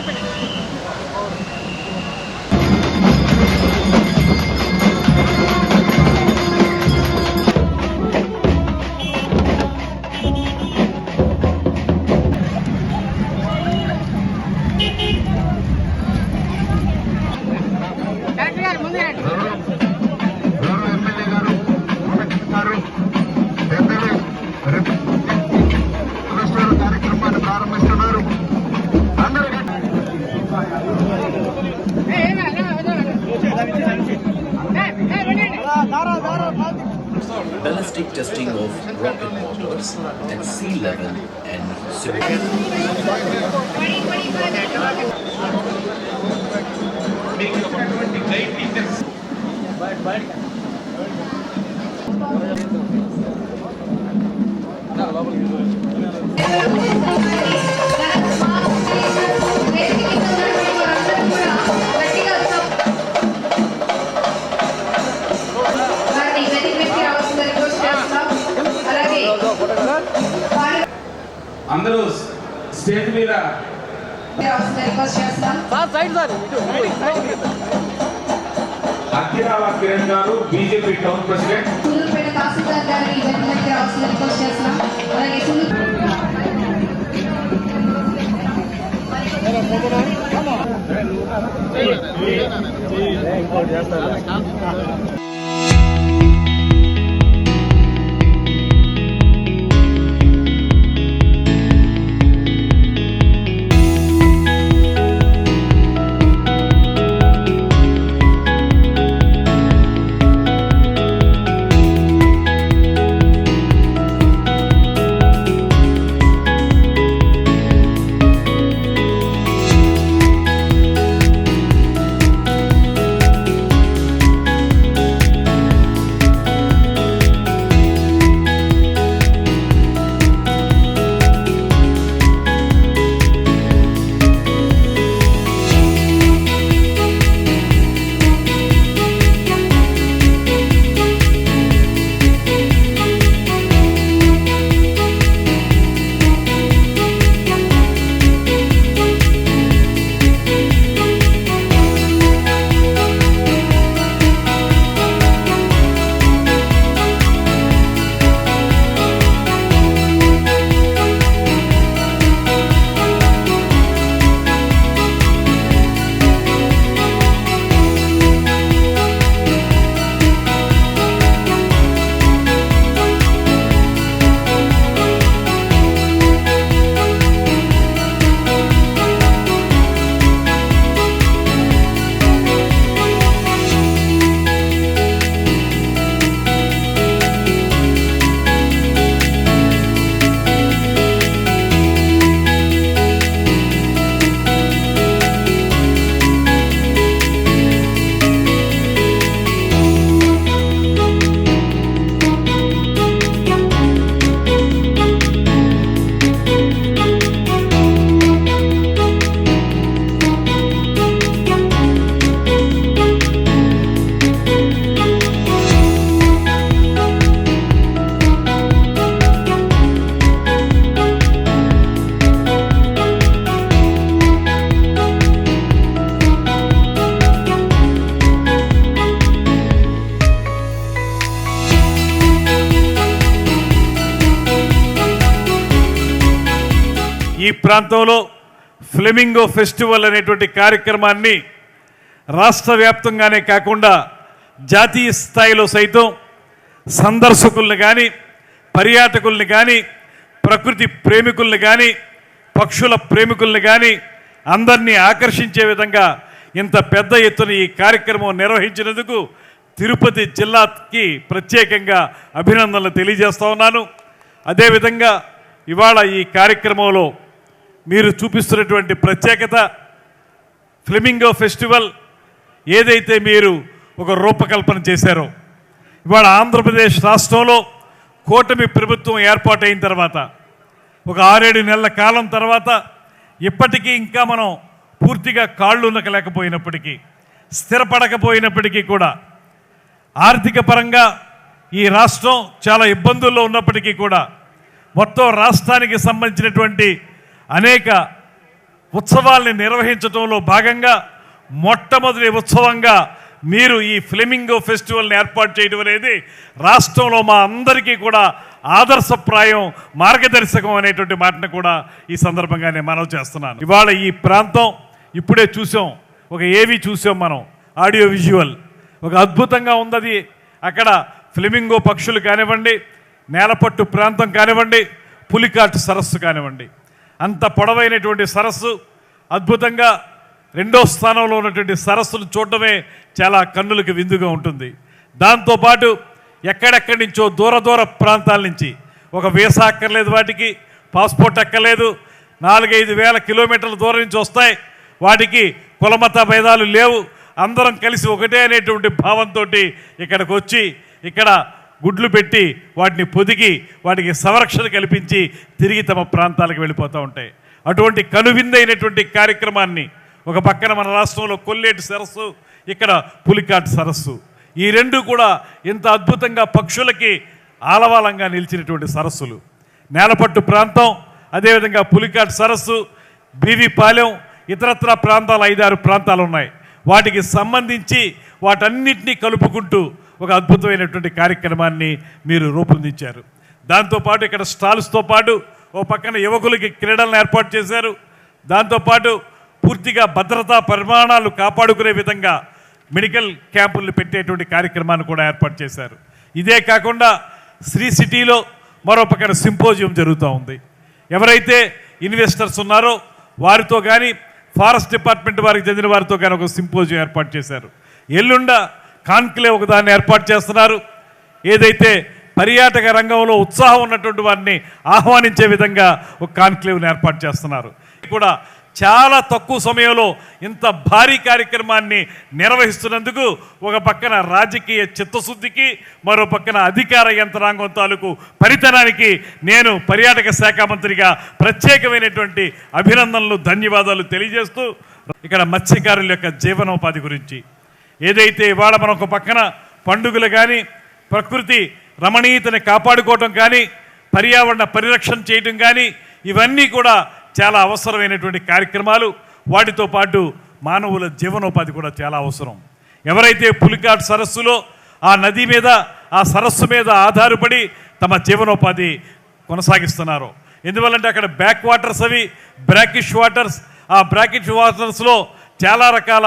గౌరవ testing of rocket motors at sea level and civilian. No, stage మీద. అఖిరాల కిరణ్ గారు BJP town president. తహసీల్దార్ ఈ ప్రాంతంలో ఫ్లెమింగో ఫెస్టివల్ అనేటువంటి కార్యక్రమాన్ని రాష్ట్ర వ్యాప్తంగానే కాకుండా జాతీయ స్థాయిలో సైతం సందర్శకుల్ని కానీ పర్యాటకుల్ని కానీ ప్రకృతి ప్రేమికుల్ని కానీ పక్షుల ప్రేమికుల్ని కానీ అందరినీ ఆకర్షించే విధంగా ఇంత పెద్ద ఎత్తున ఈ కార్యక్రమం నిర్వహించినందుకు తిరుపతి జిల్లాకి ప్రత్యేకంగా అభినందనలు తెలియజేస్తా ఉన్నాను. అదేవిధంగా ఇవాళ ఈ కార్యక్రమంలో మీరు చూపిస్తున్నటువంటి ప్రత్యేకత ఫ్లెమింగో ఫెస్టివల్ ఏదైతే మీరు ఒక రూపకల్పన చేశారో ఇవాళ ఆంధ్రప్రదేశ్ రాష్ట్రంలో కూటమి ప్రభుత్వం ఏర్పాటైన తర్వాత ఒక ఆరేడు నెలల కాలం తర్వాత ఇప్పటికీ ఇంకా మనం పూర్తిగా కాళ్ళు నకలేకపోయినప్పటికీ స్థిరపడకపోయినప్పటికీ కూడా ఆర్థిక పరంగా ఈ రాష్ట్రం చాలా ఇబ్బందుల్లో ఉన్నప్పటికీ కూడా మొత్తం రాష్ట్రానికి సంబంధించినటువంటి అనేక ఉత్సవాల్ని నిర్వహించడంలో భాగంగా మొట్టమొదటి ఉత్సవంగా మీరు ఈ ఫ్లెమింగో ఫెస్టివల్ని ఏర్పాటు చేయడం అనేది రాష్ట్రంలో మా అందరికీ కూడా ఆదర్శప్రాయం మార్గదర్శకం అనేటువంటి మాటను కూడా ఈ సందర్భంగా నేను మనవి చేస్తున్నాను. ఇవాళ ఈ ప్రాంతం ఇప్పుడే చూసాం ఒక ఏవి చూసాం మనం? Audio visual. ఒక అద్భుతంగా ఉన్నది అక్కడ ఫ్లెమింగో పక్షులు కానివ్వండి నేలపట్టు ప్రాంతం కానివ్వండి పులికాట్ సరస్సు కానివ్వండి. అంత పొడవైనటువంటి సరస్సు అద్భుతంగా రెండో స్థానంలో ఉన్నటువంటి సరస్సును చూడడమే చాలా కన్నులకు విందుగా ఉంటుంది. దాంతోపాటు ఎక్కడెక్కడి నుంచో దూర దూర ప్రాంతాల నుంచి ఒక వీసా అక్కర్లేదు వాటికి పాస్పోర్ట్ అక్కర్లేదు నాలుగైదు వేల కిలోమీటర్ల దూరం నుంచి వస్తాయి. వాటికి కులమత భేదాలు లేవు. అందరం కలిసి ఒకటే అనేటువంటి భావంతో ఇక్కడికి వచ్చి ఇక్కడ గుడ్లు పెట్టి వాటిని పొదిగి వాటికి సంరక్షణ కల్పించి తిరిగి తమ ప్రాంతాలకు వెళ్ళిపోతూ ఉంటాయి. అటువంటి కనువిందైనటువంటి కార్యక్రమాన్ని ఒక పక్కన మన రాష్ట్రంలో కొల్లేటి సరస్సు ఇక్కడ పులికాటి సరస్సు. ఈ రెండు కూడా ఇంత అద్భుతంగా పక్షులకి ఆలవాలంగా నిలిచినటువంటి సరస్సులు. నేలపట్టు ప్రాంతం అదేవిధంగా పులికాటి సరస్సు బీవీపాలెం ఇతరత్ర ప్రాంతాలు ఐదారు ప్రాంతాలు ఉన్నాయి. వాటికి సంబంధించి వాటన్నిటినీ కలుపుకుంటూ ఒక అద్భుతమైనటువంటి కార్యక్రమాన్ని మీరు రూపొందించారు. దాంతోపాటు ఇక్కడ స్టాల్స్తో పాటు ఓ పక్కన యువకులకి క్రీడలను ఏర్పాటు చేశారు. దాంతోపాటు పూర్తిగా భద్రతా పరిమాణాలు కాపాడుకునే విధంగా మెడికల్ క్యాంపులు పెట్టేటువంటి కార్యక్రమాన్ని కూడా ఏర్పాటు చేశారు. ఇదే కాకుండా శ్రీ సిటీలో మరో పక్కన సింపోజియం జరుగుతూ ఉంది. ఎవరైతే ఇన్వెస్టర్స్ ఉన్నారో వారితో కానీ ఫారెస్ట్ డిపార్ట్మెంట్ వారికి చెందిన వారితో కానీ ఒక సింపోజియం ఏర్పాటు చేశారు. ఎల్లుండ కాన్క్లేవ్ ఒక దాన్ని ఏర్పాటు చేస్తున్నారు. ఏదైతే పర్యాటక రంగంలో ఉత్సాహం ఉన్నటువంటి వారిని ఆహ్వానించే విధంగా ఒక కాన్క్లేవ్ని ఏర్పాటు చేస్తున్నారు. కూడా చాలా తక్కువ సమయంలో ఇంత భారీ కార్యక్రమాన్ని నిర్వహిస్తున్నందుకు ఒక పక్కన రాజకీయ చిత్తశుద్ధికి మరో పక్కన అధికార యంత్రాంగం తాలూకు పరితనానికి నేను పర్యాటక శాఖ మంత్రిగా ప్రత్యేకమైనటువంటి అభినందనలు ధన్యవాదాలు తెలియజేస్తూ ఇక్కడ మత్స్యకారుల యొక్క జీవనోపాధి గురించి ఏదైతే ఇవాళ మనం ఒక పక్కన పండుగలు కానీ ప్రకృతి రమణీయతని కాపాడుకోవటం కానీ పర్యావరణ పరిరక్షణ చేయటం కానీ ఇవన్నీ కూడా చాలా అవసరమైనటువంటి కార్యక్రమాలు. వాటితో పాటు మానవుల జీవనోపాధి కూడా చాలా అవసరం. ఎవరైతే పులికాట్ సరస్సులో ఆ నది మీద ఆ సరస్సు మీద ఆధారపడి తమ జీవనోపాధి కొనసాగిస్తున్నారో. ఎందువల్లంటే అక్కడ బ్యాక్ వాటర్స్ అవి బ్రాకిష్ వాటర్స్ ఆ బ్రాకిష్ వాటర్స్లో చాలా రకాల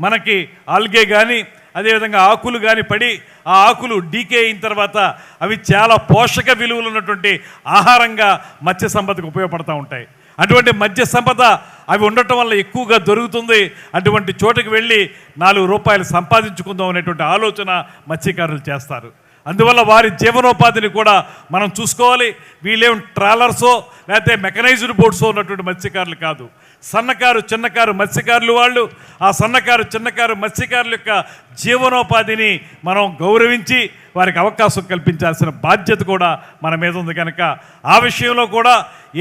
మనకి ఆల్గే కానీ అదేవిధంగా ఆకులు కానీ పడి ఆ ఆకులు డీకే అయిన తర్వాత అవి చాలా పోషక విలువలు ఉన్నటువంటి ఆహారంగా మత్స్య సంపదకు ఉపయోగపడతా ఉంటాయి. అటువంటి మత్స్య సంపద అవి ఉండటం వల్ల ఎక్కువగా దొరుకుతుంది. అటువంటి చోటుకి వెళ్ళి నాలుగు రూపాయలు సంపాదించుకుందాం అనేటువంటి ఆలోచన మత్స్యకారులు చేస్తారు. అందువల్ల వారి జీవనోపాధిని కూడా మనం చూసుకోవాలి. వీళ్ళేం ట్రాలర్సో లేకపోతే మెకనైజ్డ్ బోట్సో ఉన్నటువంటి మత్స్యకారులు కాదు. సన్నకారు చిన్నకారు మత్స్యకారులు వాళ్ళు ఆ సన్నకారు చిన్నకారు మత్స్యకారుల యొక్క జీవనోపాధిని మనం గౌరవించి వారికి అవకాశం కల్పించాల్సిన బాధ్యత కూడా మన మీద ఉంది కనుక ఆ విషయంలో కూడా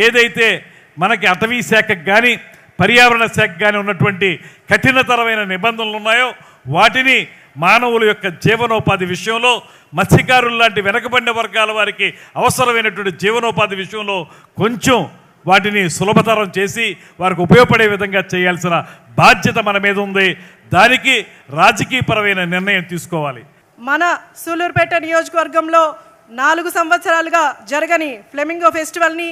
ఏదైతే మనకి అటవీ శాఖకు కానీ పర్యావరణ శాఖకు కానీ ఉన్నటువంటి కఠినతరమైన నిబంధనలు ఉన్నాయో వాటిని మానవుల యొక్క జీవనోపాధి విషయంలో మత్స్యకారులు లాంటి వెనకబడిన వర్గాల వారికి అవసరమైనటువంటి జీవనోపాధి విషయంలో కొంచెం వాటిని సులభతరం చేసి వారికి ఉపయోగపడే విధంగా చేయాల్సిన బాధ్యత మన మీద ఉంది. దానికి రాజకీయపరమైన నిర్ణయం తీసుకోవాలి. మన సూలూరుపేట నియోజకవర్గంలో నాలుగు సంవత్సరాలుగా జరగని ఫ్లెమింగో ఫెస్టివల్ని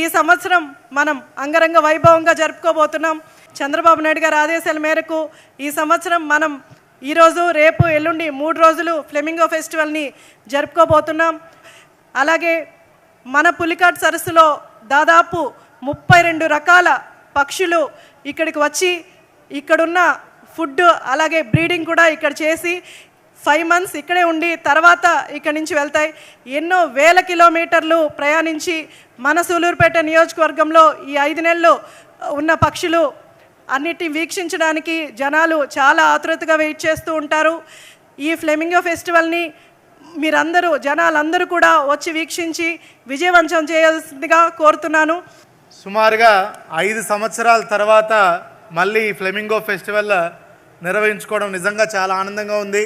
ఈ సంవత్సరం మనం అంగరంగ వైభవంగా జరుపుకోబోతున్నాం. చంద్రబాబు నాయుడు గారి ఆదేశాల మేరకు ఈ సంవత్సరం మనం ఈరోజు రేపు ఎల్లుండి మూడు రోజులు ఫ్లెమింగో ఫెస్టివల్ని జరుపుకోబోతున్నాం. అలాగే మన పులికాట్ సరస్సులో దాదాపు ముప్పై రెండు రకాల పక్షులు ఇక్కడికి వచ్చి ఇక్కడున్న ఫుడ్ అలాగే బ్రీడింగ్ కూడా ఇక్కడ చేసి ఫైవ్ మంత్స్ ఇక్కడే ఉండి తర్వాత ఇక్కడి నుంచి వెళ్తాయి. ఎన్నో వేల కిలోమీటర్లు ప్రయాణించి మన సూలూరుపేట నియోజకవర్గంలో ఈ ఐదు నెలలు ఉన్న పక్షులు అన్నిటిని వీక్షించడానికి జనాలు చాలా ఆతృతగా వెయిట్ చేస్తూ ఉంటారు. ఈ ఫ్లెమింగో ఫెస్టివల్ని మీరందరూ జనాలందరూ కూడా వచ్చి వీక్షించి విజయవంతం చేయాల్సిందిగా కోరుతున్నాను. సుమారుగా ఐదు సంవత్సరాల తర్వాత మళ్ళీ ఫ్లెమింగో ఫెస్టివల్ నిర్వహించుకోవడం నిజంగా చాలా ఆనందంగా ఉంది.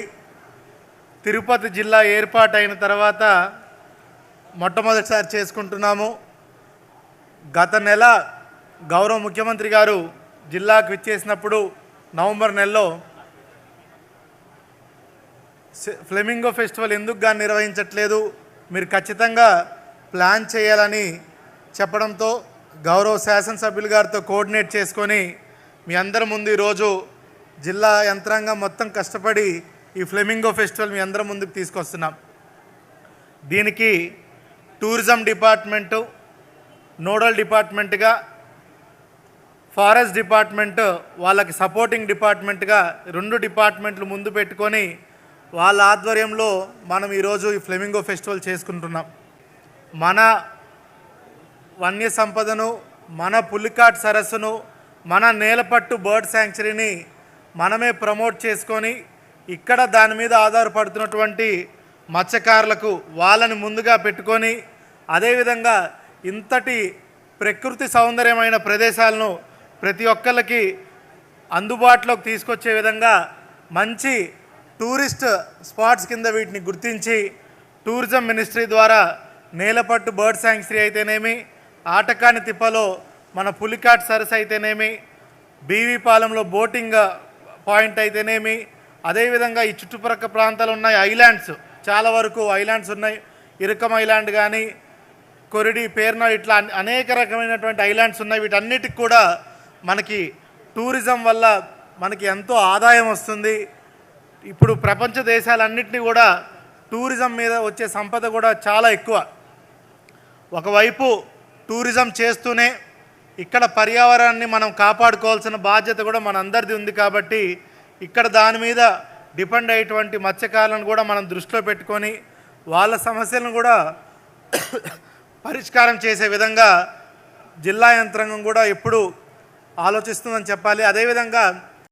తిరుపతి జిల్లా ఏర్పాటైన తర్వాత మొట్టమొదటిసారి చేసుకుంటున్నాము. గత నెల గౌరవ ముఖ్యమంత్రి గారు జిల్లాకు విచ్చేసినప్పుడు నవంబర్ నెలలో ఫ్లెమింగో ఫెస్టివల్ ఎందుకు కానీ నిర్వహించట్లేదు? మీరు ఖచ్చితంగా ప్లాన్ చేయాలని చెప్పడంతో గౌరవ శాసనసభ్యులు గారితో కోఆర్డినేట్ చేసుకొని మీ అందరి ముందు ఈరోజు జిల్లా యంత్రాంగం మొత్తం కష్టపడి ఈ ఫ్లెమింగో ఫెస్టివల్ మీ అందరి ముందుకు తీసుకొస్తున్నాం. దీనికి టూరిజం డిపార్ట్మెంటు నోడల్ డిపార్ట్మెంట్గా ఫారెస్ట్ డిపార్ట్మెంట్ వాళ్ళకి సపోర్టింగ్ డిపార్ట్మెంట్గా రెండు డిపార్ట్మెంట్లు ముందు పెట్టుకొని వాళ్ళ ఆధ్వర్యంలో మనం ఈరోజు ఈ ఫ్లెమింగో ఫెస్టివల్ చేసుకుంటున్నాం. మన వన్య సంపదను మన పులికాట్ సరస్సును మన నేలపట్టు బర్డ్ శాంక్చురీని మనమే ప్రమోట్ చేసుకొని ఇక్కడ దాని మీద ఆధారపడుతున్నటువంటి మత్స్యకారులకు వాళ్ళని ముందుగా పెట్టుకొని అదేవిధంగా ఇంతటి ప్రకృతి సౌందర్యమైన ప్రదేశాలను ప్రతి ఒక్కరికి అందుబాటులోకి తీసుకొచ్చే విధంగా మంచి టూరిస్ట్ స్పాట్స్ కింద వీటిని గుర్తించి టూరిజం మినిస్ట్రీ ద్వారా నేలపట్టు బర్డ్ శాంక్చురీ అయితేనేమి ఆటకాని తిప్పలో మన పులికాట్ సరస్సు అయితేనేమి బీవీపాలెంలో బోటింగ్ పాయింట్ అయితేనేమి అదేవిధంగా ఈ చుట్టుపక్క ప్రాంతాలు ఉన్నాయి ఐలాండ్స్. చాలా వరకు ఐలాండ్స్ ఉన్నాయి. ఇరుకం ఐలాండ్ కానీ కొరిడి పేర్న ఇట్లా అనేక రకమైనటువంటి ఐలాండ్స్ ఉన్నాయి. వీటన్నిటికి కూడా మనకి టూరిజం వల్ల మనకి ఎంతో ఆదాయం వస్తుంది. ఇప్పుడు ప్రపంచ దేశాలన్నింటినీ కూడా టూరిజం మీద వచ్చే సంపద కూడా చాలా ఎక్కువ. ఒకవైపు టూరిజం చేస్తూనే ఇక్కడ పర్యావరణాన్ని మనం కాపాడుకోవాల్సిన బాధ్యత కూడా మనందరిది ఉంది కాబట్టి ఇక్కడ దాని మీద డిపెండ్ అయ్యేటువంటి మత్స్యకారులను కూడా మనం దృష్టిలో పెట్టుకొని వాళ్ళ సమస్యలను కూడా పరిష్కారం చేసే విధంగా జిల్లా యంత్రాంగం కూడా ఎప్పుడు ఆలోచిస్తుందని చెప్పాలి. అదేవిధంగా